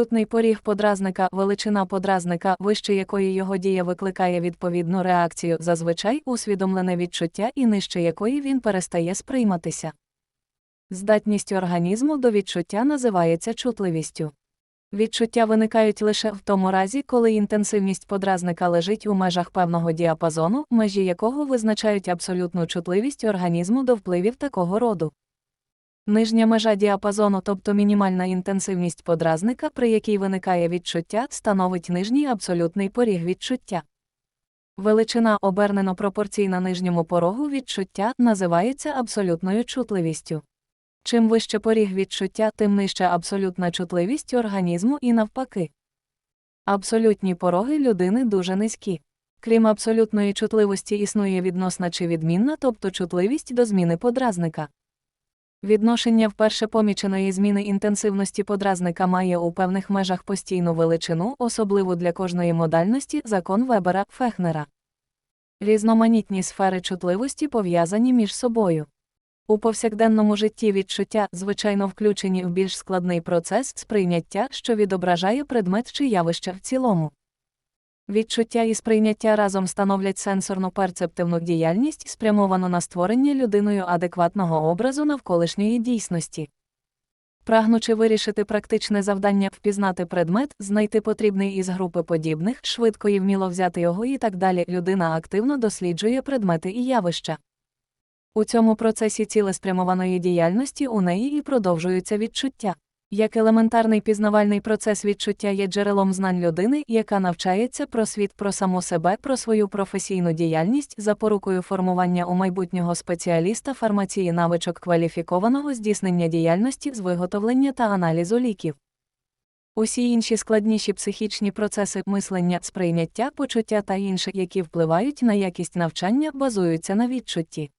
Абсолютний поріг подразника, величина подразника, вище якої його дія викликає відповідну реакцію, зазвичай усвідомлене відчуття і нижче якої він перестає сприйматися. Здатність організму до відчуття називається чутливістю. Відчуття виникають лише в тому разі, коли інтенсивність подразника лежить у межах певного діапазону, межі якого визначають абсолютну чутливість організму до впливів такого роду. Нижня межа діапазону, тобто мінімальна інтенсивність подразника, при якій виникає відчуття, становить нижній абсолютний поріг відчуття. Величина обернено пропорційна нижньому порогу відчуття називається абсолютною чутливістю. Чим вище поріг відчуття, тим нижча абсолютна чутливість організму і навпаки. Абсолютні пороги людини дуже низькі. Крім абсолютної чутливості існує відносна чи відмінна, тобто чутливість до зміни подразника. Відношення вперше поміченої зміни інтенсивності подразника має у певних межах постійну величину, особливо для кожної модальності закон Вебера Фехнера. Різноманітні сфери чутливості пов'язані між собою. У повсякденному житті відчуття, звичайно, включені в більш складний процес сприйняття, що відображає предмет чи явище в цілому. Відчуття і сприйняття разом становлять сенсорно перцептивну діяльність, спрямовану на створення людиною адекватного образу навколишньої дійсності. Прагнучи вирішити практичне завдання впізнати предмет, знайти потрібний із групи подібних, швидко і вміло взяти його і так далі, людина активно досліджує предмети і явища. У цьому процесі цілеспрямованої діяльності у неї і продовжуються відчуття. Як елементарний пізнавальний процес відчуття є джерелом знань людини, яка навчається про світ, про саму себе, про свою професійну діяльність, запорукою формування у майбутнього спеціаліста фармації навичок кваліфікованого здійснення діяльності з виготовлення та аналізу ліків. Усі інші складніші психічні процеси мислення, сприйняття, почуття та інші, які впливають на якість навчання, базуються на відчутті.